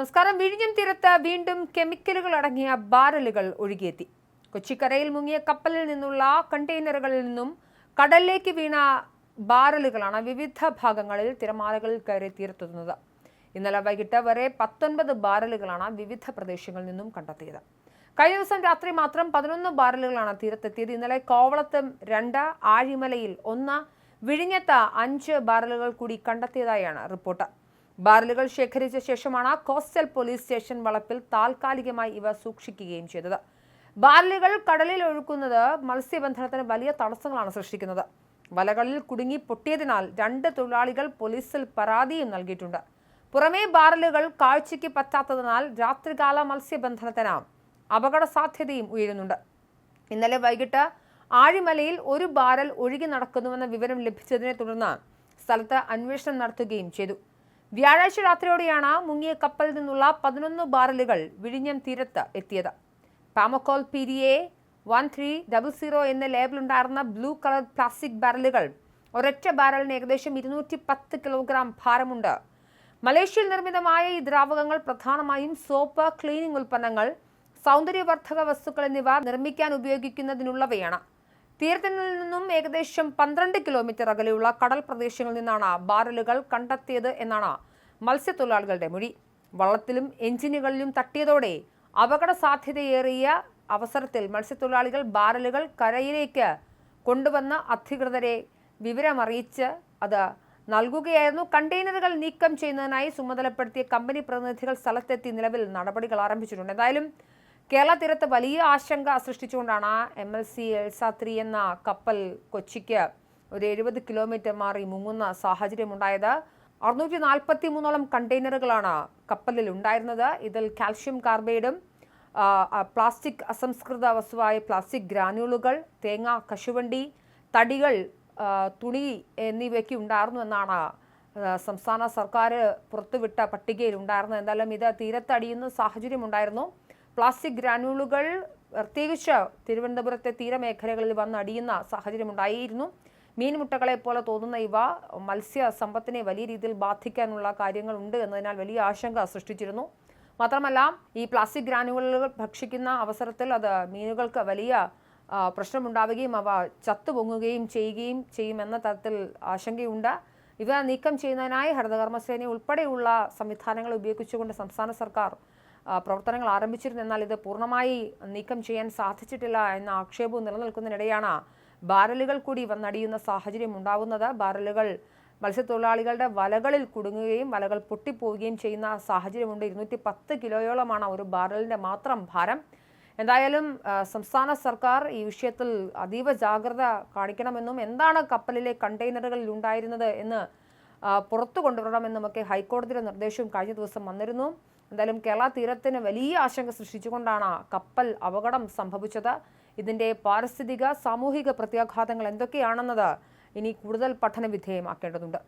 നമസ്കാരം. വിഴിഞ്ഞം തീരത്ത് വീണ്ടും കെമിക്കലുകൾ അടങ്ങിയ ബാരലുകൾ ഒഴുകിയെത്തി. കൊച്ചിക്കരയിൽ മുങ്ങിയ കപ്പലിൽ നിന്നുള്ള കണ്ടെയ്നറുകളിൽ നിന്നും കടലിലേക്ക് വീണ ബാരലുകളാണ് വിവിധ ഭാഗങ്ങളിൽ തിരമാലകൾ കയറി തീർത്തുന്നത്. ഇന്നലെ വൈകിട്ട് വരെ പത്തൊൻപത് ബാരലുകളാണ് വിവിധ പ്രദേശങ്ങളിൽ നിന്നും കണ്ടെത്തിയത്. കഴിഞ്ഞ ദിവസം രാത്രി മാത്രം പതിനൊന്ന് ബാരലുകളാണ് തീരത്തെത്തിയത്. ഇന്നലെ കോവളത്തും രണ്ട് ആഴിമലയിൽ ഒന്ന് വിഴിഞ്ഞത്ത് അഞ്ച് ബാരലുകൾ കൂടി കണ്ടെത്തിയതായാണ് റിപ്പോർട്ട്. ബാരലുകൾ ശേഖരിച്ച ശേഷമാണ് കോസ്റ്റൽ പോലീസ് സ്റ്റേഷൻ വളപ്പിൽ താൽക്കാലികമായി ഇവ സൂക്ഷിക്കുകയും ചെയ്തത്. ബാറലുകൾ കടലിൽ ഒഴുക്കുന്നത് മത്സ്യബന്ധനത്തിന് വലിയ തടസ്സങ്ങളാണ് സൃഷ്ടിക്കുന്നത്. വലകളിൽ കുടുങ്ങി പൊട്ടിയതിനാൽ രണ്ട് തൊഴിലാളികൾ പോലീസിൽ പരാതിയും നൽകിയിട്ടുണ്ട്. പുറമേ ബാറലുകൾ കാഴ്ചയ്ക്ക് പറ്റാത്തതിനാൽ രാത്രികാല മത്സ്യബന്ധനത്തിന് അപകട സാധ്യതയും ഉയരുന്നുണ്ട്. ഇന്നലെ വൈകിട്ട് ആഴിമലയിൽ ഒരു ബാരൽ ഒഴുകി നടക്കുന്നുവെന്ന വിവരം ലഭിച്ചതിനെ തുടർന്ന് സ്ഥലത്ത് അന്വേഷണം നടത്തുകയും ചെയ്തു. വ്യാഴാഴ്ച രാത്രിയോടെയാണ് മുങ്ങിയ കപ്പലിൽ നിന്നുള്ള പതിനൊന്ന് ബാരലുകൾ വിഴിഞ്ഞം തീരത്ത് എത്തിയത്. പാമക്കോൾ പിരിയെ വൺ ത്രീ ഡബിൾ സീറോ എന്ന ലേബിളുണ്ടായിരുന്ന ബ്ലൂ കളർ പ്ലാസ്റ്റിക് ബാരലുകൾ ഒരൊറ്റ ബാരലിന് ഏകദേശം ഇരുന്നൂറ്റി പത്ത് കിലോഗ്രാം ഭാരമുണ്ട്. മലേഷ്യയിൽ നിർമ്മിതമായ ഈ ദ്രാവകങ്ങൾ പ്രധാനമായും സോപ്പ് ക്ലീനിംഗ് ഉൽപ്പന്നങ്ങൾ സൗന്ദര്യവർദ്ധക വസ്തുക്കൾ എന്നിവ നിർമ്മിക്കാൻ ഉപയോഗിക്കുന്നതിനുള്ളവയാണ്. തീരത്തിൽ നിന്നും ഏകദേശം പന്ത്രണ്ട് കിലോമീറ്റർ അകലെയുള്ള കടൽ പ്രദേശങ്ങളിൽ നിന്നാണ് ബാരലുകൾ കണ്ടെത്തിയത് എന്നാണ് മത്സ്യത്തൊഴിലാളികളുടെ മൊഴി. വള്ളത്തിലും എഞ്ചിനുകളിലും തട്ടിയതോടെ അപകട സാധ്യതയേറിയ അവസരത്തിൽ മത്സ്യത്തൊഴിലാളികൾ ബാരലുകൾ കരയിലേക്ക് കൊണ്ടുവന്ന അധികൃതരെ വിവരമറിയിച്ച് അത് നൽകുകയായിരുന്നു. കണ്ടെയ്നറുകൾ നീക്കം ചെയ്യുന്നതിനായി ചുമതലപ്പെടുത്തിയ കമ്പനി പ്രതിനിധികൾ സ്ഥലത്തെത്തി നിലവിൽ നടപടികൾ ആരംഭിച്ചിട്ടുണ്ട്. എന്തായാലും കേരള തീരത്ത് വലിയ ആശങ്ക സൃഷ്ടിച്ചുകൊണ്ടാണ് M L C Elsa three എന്ന കപ്പൽ കൊച്ചിക്ക് ഒരു എഴുപത് കിലോമീറ്റർ മാറി മുങ്ങുന്ന സാഹചര്യമുണ്ടായത്. അറുന്നൂറ്റി നാൽപ്പത്തി മൂന്നോളം കണ്ടെയ്നറുകളാണ് കപ്പലിൽ ഉണ്ടായിരുന്നത്. ഇതിൽ കാൽഷ്യം കാർബൈഡും പ്ലാസ്റ്റിക് അസംസ്കൃത വസ്തുവായ പ്ലാസ്റ്റിക് ഗ്രാനുകളുകൾ തേങ്ങ കശുവണ്ടി തടികൾ തുണി എന്നിവയ്ക്ക് ഉണ്ടായിരുന്നു എന്നാണ് സംസ്ഥാന സർക്കാർ പുറത്തുവിട്ട പട്ടികയിൽ ഉണ്ടായിരുന്നത് എന്തായാലും ഇത് തീരത്തടിയുന്ന സാഹചര്യമുണ്ടായിരുന്നു. പ്ലാസ്റ്റിക് ഗ്രാനുകളുകൾ പ്രത്യേകിച്ച് തിരുവനന്തപുരത്തെ തീരമേഖലകളിൽ വന്നടിയുന്ന സാഹചര്യമുണ്ടായിരുന്നു. മീൻമുട്ടകളെ പോലെ തോന്നുന്ന ഇവ മത്സ്യ സമ്പത്തിനെ വലിയ രീതിയിൽ ബാധിക്കാനുള്ള കാര്യങ്ങളുണ്ട് എന്നതിനാൽ വലിയ ആശങ്ക സൃഷ്ടിച്ചിരുന്നു. മാത്രമല്ല ഈ പ്ലാസ്റ്റിക് ഗ്രാനുകളുകൾ ഭക്ഷിക്കുന്ന അവസരത്തിൽ അത് മീനുകൾക്ക് വലിയ പ്രശ്നമുണ്ടാവുകയും അവ ചത്തുപൊങ്ങുകയും ചെയ്യുകയും ചെയ്യുമെന്ന തരത്തിൽ ആശങ്കയുണ്ട്. ഇവ നീക്കം ചെയ്യുന്നതിനായി ഹരിതകർമ്മസേന ഉൾപ്പെടെയുള്ള സംവിധാനങ്ങൾ ഉപയോഗിച്ചുകൊണ്ട് സംസ്ഥാന സർക്കാർ പ്രവർത്തനങ്ങൾ ആരംഭിച്ചിരുന്നു. എന്നാൽ ഇത് പൂർണമായി നീക്കം ചെയ്യാൻ സാധിച്ചിട്ടില്ല എന്ന ആക്ഷേപവും നിലനിൽക്കുന്നതിനിടെയാണ് ബാരലുകൾ കൂടി വന്നടിയുന്ന സാഹചര്യം ഉണ്ടാകുന്നത് ബാരലുകൾ മത്സ്യത്തൊഴിലാളികളുടെ വലകളിൽ കുടുങ്ങുകയും വലകൾ പൊട്ടിപ്പോവുകയും ചെയ്യുന്ന സാഹചര്യമുണ്ട്. ഇരുന്നൂറ്റി പത്ത് കിലോയോളമാണ് ഒരു ബാരലിന്റെ മാത്രം ഭാരം. എന്തായാലും സംസ്ഥാന സർക്കാർ ഈ വിഷയത്തിൽ അതീവ ജാഗ്രത കാണിക്കണമെന്നും എന്താണ് കപ്പലിലെ കണ്ടെയ്നറുകളിൽ ഉണ്ടായിരുന്നത് എന്ന് പുറത്തു കൊണ്ടുവരണമെന്നുമൊക്കെ ഹൈക്കോടതിയുടെ നിർദ്ദേശവും കഴിഞ്ഞ ദിവസം വന്നിരുന്നു. എന്തായാലും കേരള തീരത്തിന് വലിയ ആശങ്ക സൃഷ്ടിച്ചുകൊണ്ടാണ് കപ്പൽ അപകടം സംഭവിച്ചത്. ഇതിന്റെ പാരിസ്ഥിതിക സാമൂഹിക പ്രത്യാഘാതങ്ങൾ എന്തൊക്കെയാണെന്നത് ഇനി കൂടുതൽ പഠന വിധേയമാക്കേണ്ടതുണ്ട്